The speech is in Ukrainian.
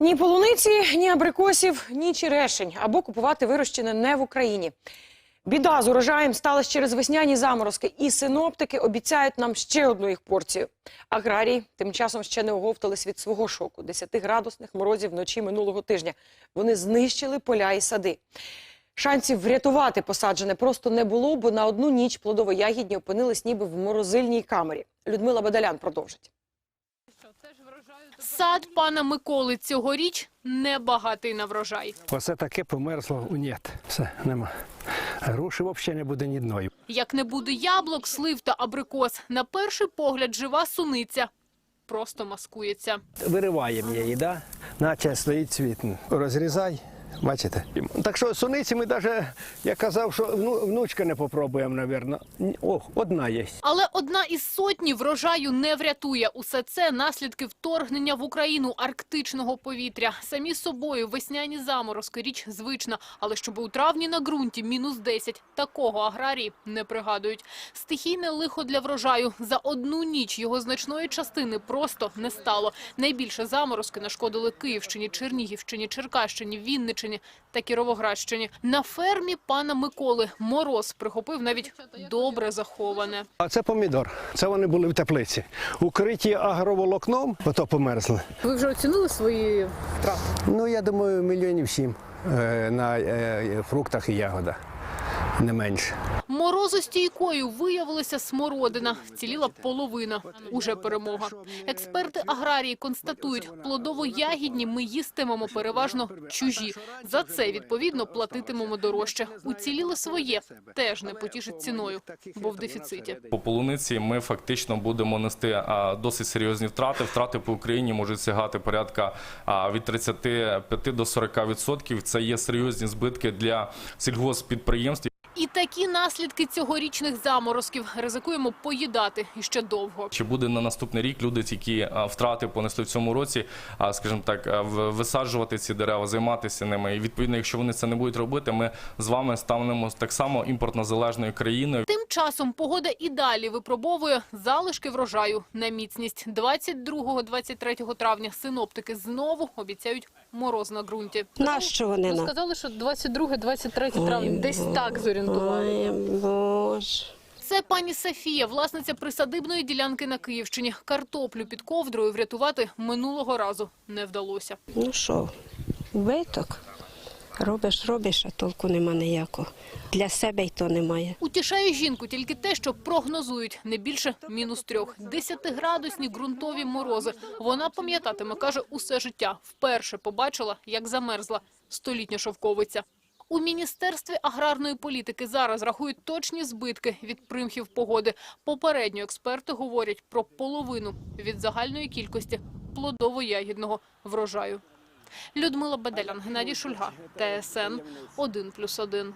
Ні полуниці, ні абрикосів, ні черешень або купувати вирощене не в Україні. Біда з урожаєм сталася через весняні заморозки, і синоптики обіцяють нам ще одну їх порцію. Аграрії тим часом ще не оговтались від свого шоку 10-градусних морозів вночі минулого тижня. Вони знищили поля і сади. Шансів врятувати посаджене просто не було, бо на одну ніч плодово-ягідні опинились ніби в морозильній камері. Людмила Бадалян продовжить. Сад пана Миколи цьогоріч не багатий на врожай. Оце таке померзло у нєт. Все, нема. Груші взагалі не буде ні одної. Як не буде яблук, слив та абрикос, на перший погляд жива суниця просто маскується. Вириваємо її, да? наче стоїть цвіт. Розрізай. Бачите? Так що суниці ми навіть, я казав, що вну- внучка не попробуємо, мабуть. О, одна є. Але одна із сотні врожаю не врятує. Усе це наслідки вторгнення в Україну арктичного повітря. Самі собою весняні заморозки – річ звична. Але щоб у травні на ґрунті мінус 10, такого аграрії не пригадують. Стихійне лихо для врожаю. За одну ніч його значної частини просто не стало. Найбільше заморозки нашкодили Київщині, Чернігівщині, Черкащині, Вінничині та Кіровоградщині. На фермі пана Миколи мороз прихопив навіть добре заховане. А це помідор. Це вони були в теплиці. Укриті агроволокном, ото померзли. Ви вже оцінили свої втрати? Ну, я думаю, мільйонів сім е, на е, фруктах і ягодах. Не менше. Морозостійкою виявилася смородина. Вціліла половина. Уже перемога. Експерти аграрії констатують, плодово-ягідні ми їстимемо переважно чужі. За це, відповідно, платитимемо дорожче. Уціліло своє теж не потішить ціною, бо в дефіциті. По полуниці ми фактично будемо нести досить серйозні втрати. Втрати по Україні можуть сягати порядка від 35 до 40 відсотків. Це є серйозні збитки для сільгоспідприємств. І такі наслідки цьогорічних заморозків ризикуємо поїдати іще довго. Чи буде на наступний рік люди, які втрати понесли в цьому році, а, скажімо так, в- висаджувати ці дерева, займатися ними. І відповідно, якщо вони це не будуть робити, ми з вами станемо так само імпортно-залежною країною. Тим часом погода і далі випробовує залишки врожаю на міцність. 22-23 травня синоптики знову обіцяють мороз на ґрунті. Нащо вони нам? сказали, що 22-23 травня десь так зорієнтували. Ой, Боже. Це пані Софія, власниця присадибної ділянки на Київщині. Картоплю під ковдрою врятувати минулого разу не вдалося. Ну що, вбиток. Робиш, робиш, а толку нема ніякого. Для себе й то немає. Утішає жінку тільки те, що прогнозують не більше мінус трьох. Десятиградусні ґрунтові морози. Вона пам'ятатиме, каже, усе життя. Вперше побачила, як замерзла столітня шовковиця. У Міністерстві аграрної політики зараз рахують точні збитки від примхів погоди. Попередньо експерти говорять про половину від загальної кількості плодово-ягідного врожаю. Людмила Беделян, Геннадій Шульга, ТСН 1+,1.